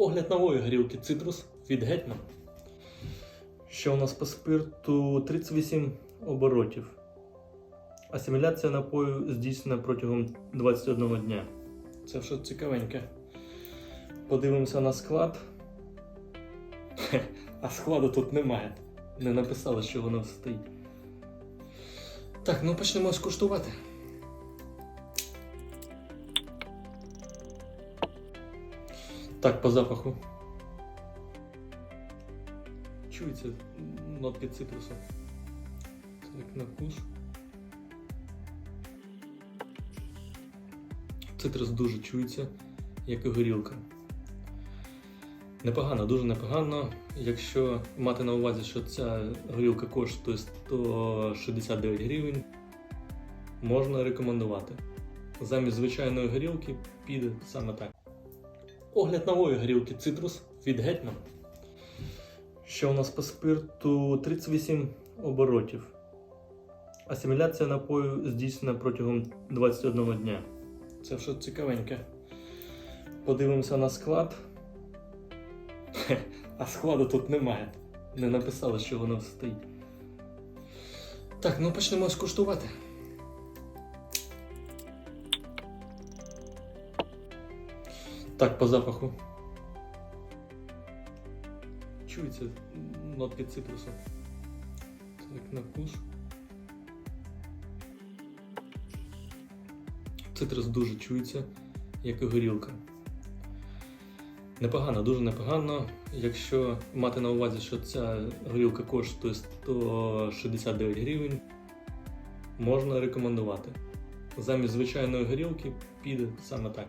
Огляд нової горілки Цитрус від Гетьман. Що у нас по спирту 38 оборотів. Асиміляція напою здійснена протягом 21 дня. Це що цікавеньке. Подивимося на склад. А складу тут немає. Не написали, що воно стоїть. Так, ну почнемо скуштувати. Так, по запаху. Чується нотки цитрусу. Так, на вкус. Цитрус дуже чується, як і горілка. Непогано, дуже непогано. Якщо мати на увазі, що ця горілка коштує 169 гривень, можна рекомендувати. Замість звичайної горілки піде саме так. Огляд нової горілки Цитрус від Гетьман. Що у нас по спирту 38 оборотів. Асиміляція напою здійснена протягом 21 дня. Це що цікавеньке. Подивимося на склад. А складу тут немає. Не написали, що воно стоїть. Так, ну почнемо скуштувати. Так, по запаху. Чується нотки цитрусу. Так, на вкус. Цитрус дуже чується, як і горілка. Непогано, дуже непогано. Якщо мати на увазі, що ця горілка коштує 169 гривень, можна рекомендувати. Замість звичайної горілки піде саме так.